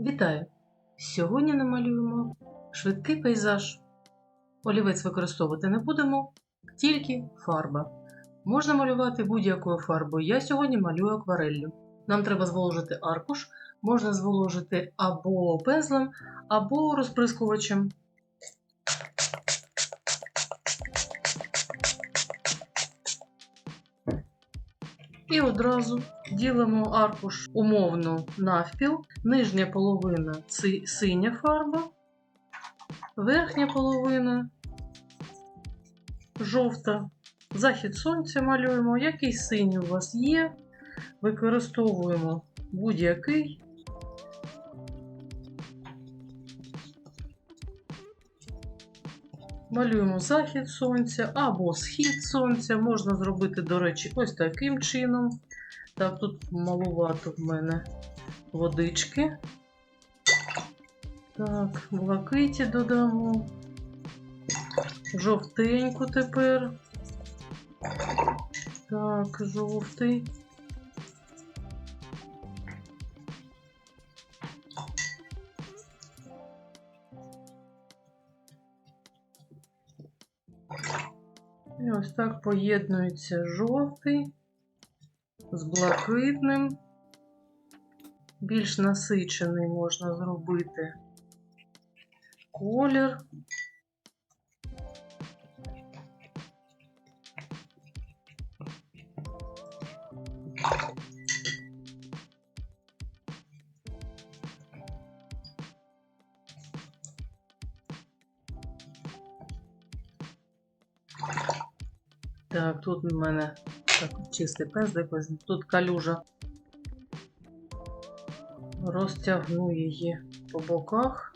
Вітаю! Сьогодні намалюємо швидкий пейзаж. Олівець використовувати не будемо, тільки фарба. Можна малювати будь-якою фарбою. Я сьогодні малюю аквареллю. Нам треба зволожити аркуш, можна зволожити або пензлем, або розприскувачем. І одразу ділимо аркуш умовно навпіл. Нижня половина синя фарба, верхня половина жовта. Захід сонця малюємо. Який синій у вас є. Використовуємо будь-який. Малюємо захід сонця або схід сонця. Можна зробити, до речі, ось таким чином. Так, тут малувато в мене водички. Так, блакиті додамо. Жовтеньку тепер. Так, жовтий. І ось так поєднується жовтий з блакитним. Більш насичений можна зробити колір. Так, тут у мене так, чистий пензлик, тут калюжа. Розтягну її по боках.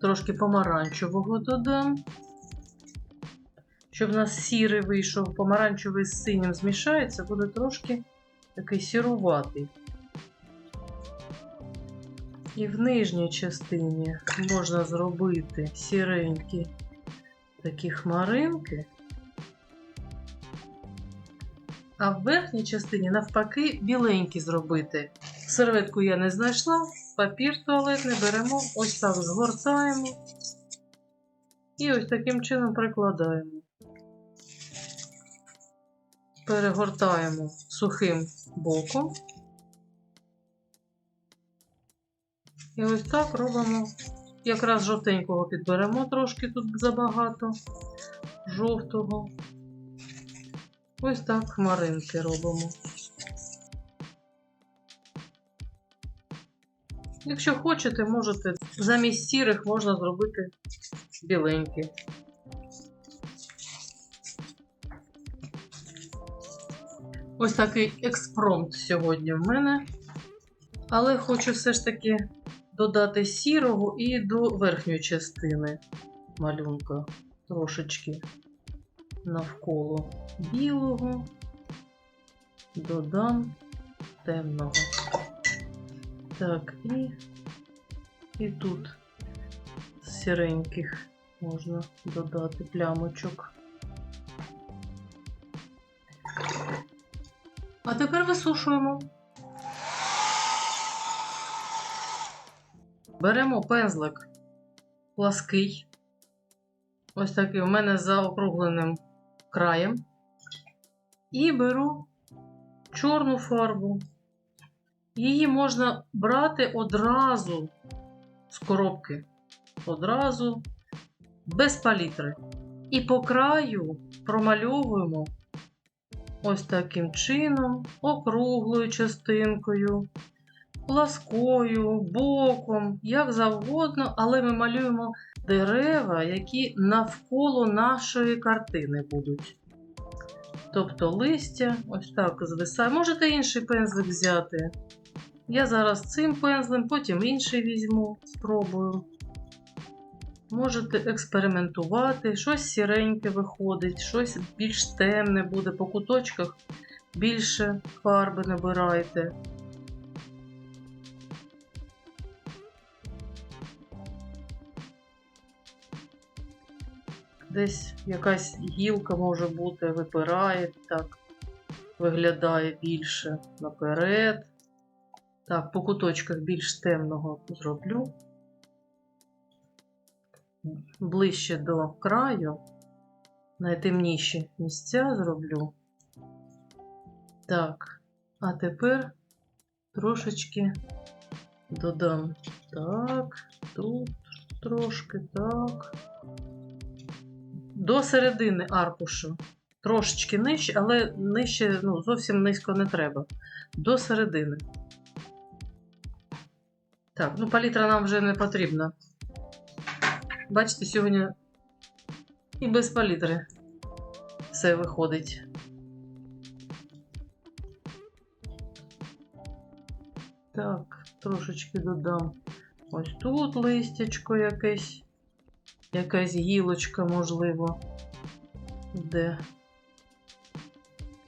Трошки помаранчевого додам. Щоб у нас сірий вийшов, помаранчевий з синім змішається, буде трошки такий сіруватий. І в нижній частині можна зробити сіренькі такі хмаринки. А в верхній частині, навпаки, біленькі зробити. Серветку я не знайшла, папір туалетний беремо, ось так згортаємо і ось таким чином прикладаємо. Перегортаємо сухим боком. І ось так робимо. Якраз жовтенького підберемо трошки тут забагато. Жовтого. Ось так хмаринки робимо. Якщо хочете, можете замість сірих можна зробити біленькі. Ось такий експромт сьогодні в мене. Але хочу все ж таки додати сірого і до верхньої частини малюнка трошечки навколо білого, додам темного. Так, і, і тут з сіреньких можна додати плямочок. А тепер висушуємо. Беремо пензлик плаский. Ось такий у мене з заокругленим краєм. І беру чорну фарбу. Її можна брати одразу з коробки. Одразу без палітри. І по краю промальовуємо ось таким чином, округлою частинкою пласкою, боком, як завгодно, але ми малюємо дерева, які навколо нашої картини будуть. Тобто листя, ось так звисає. Можете інший пензлик взяти. Я зараз цим пензлем, потім інший візьму, спробую. Можете експериментувати, щось сіреньке виходить, щось більш темне буде по куточках, більше фарби набирайте. Десь якась гілка може бути, випирає так. виглядає більше наперед. Так, по куточках більш темного зроблю. Ближче до краю. Найтемніші місця зроблю. Так, а тепер трошечки додам. Так, тут трошки, так. До середини аркушу. Трошечки нижче, але нижче, ну, зовсім низько не треба. До середини. Так, ну палітра нам вже не потрібна. Бачите, сьогодні і без палітри все виходить. Так, трошечки додам. Ось тут листячко якесь, якась гілочка, можливо. Де?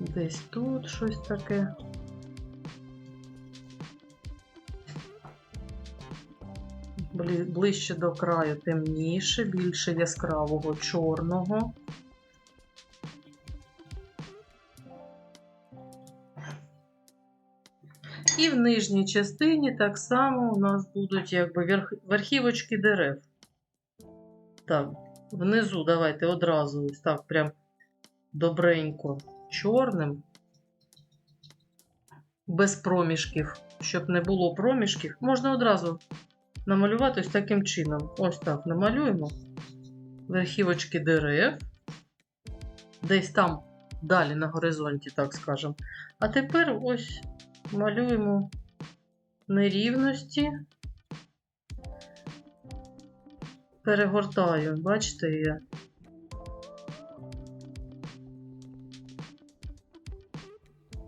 Десь тут щось таке. Ближче до краю темніше, більше яскравого чорного. І в нижній частині так само у нас будуть якби верхівочки дерев. Так, внизу давайте одразу ось так прям добренько чорним. Без проміжків. Щоб не було проміжків, можна одразу намалювати ось таким чином. Ось так намалюємо верхівочки дерев. Десь там далі на горизонті, так скажемо. А тепер ось малюємо нерівності. Перегортаю, бачите, я.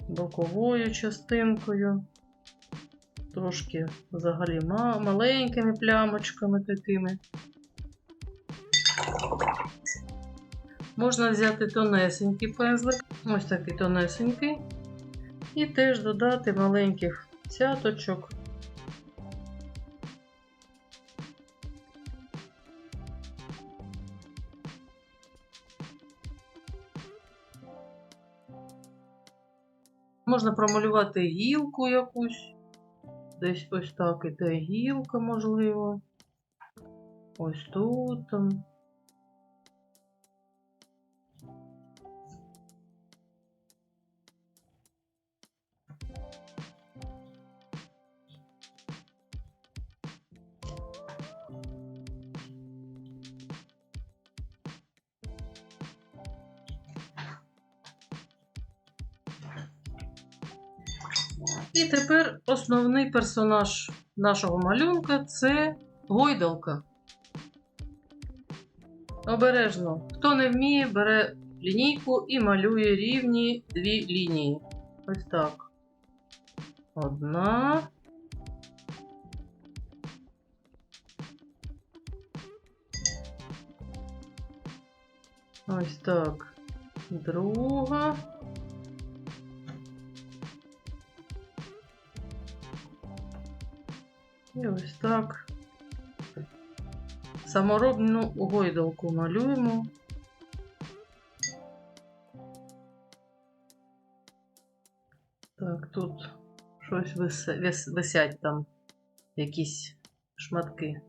Боковою частинкою. Трошки взагалі маленькими плямочками такими. Можна взяти тонесенький пензлик, ось такий тонесенький, і теж додати маленьких цяточок. Можна промалювати гілку якусь. Десь ось так іде гілка, можливо. Ось тут там. І тепер основний персонаж нашого малюнка це гойдалка. Обережно. Хто не вміє, бере лінійку і малює рівні дві лінії. Ось так. Одна. Ось так. Друга. І ось так. Саморобну гойдалку малюємо. Так, тут щось вис- вис- висять там якісь шматки.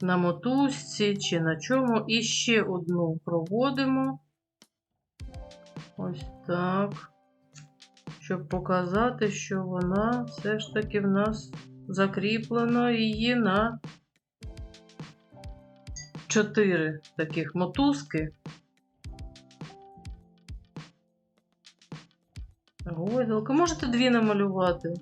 На мотузці чи на чому. І ще одну проводимо. Ось так щоб показати, що вона все ж таки в нас закріплена її на 4 таких мотузки. Гойдалка. Можете дві намалювати.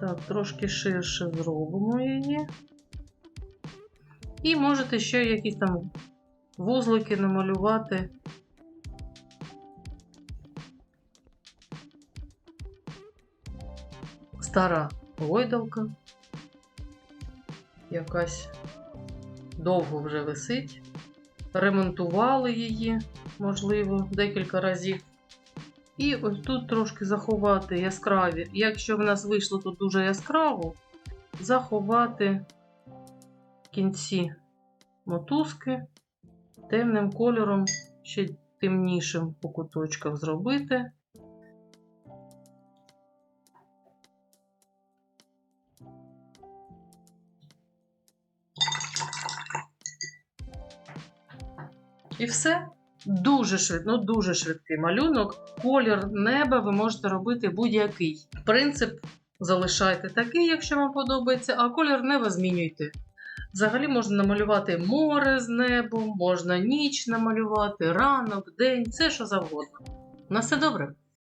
Так, трошки ширше зробимо її. І можете ще якісь там вузлики намалювати. Стара гойдалка. Якась довго вже висить. Ремонтували її, можливо, декілька разів. І ось тут трошки заховати яскраві. Якщо в нас вийшло тут дуже яскраво, заховати кінці мотузки темним кольором ще темнішим по куточках зробити. І все. Дуже швидко, ну дуже швидкий малюнок. Колір неба ви можете робити будь-який. Принцип залишайте такий, якщо вам подобається, а колір неба змінюйте. Взагалі можна намалювати море з небом, можна ніч намалювати, ранок, день, все що завгодно. На все добре.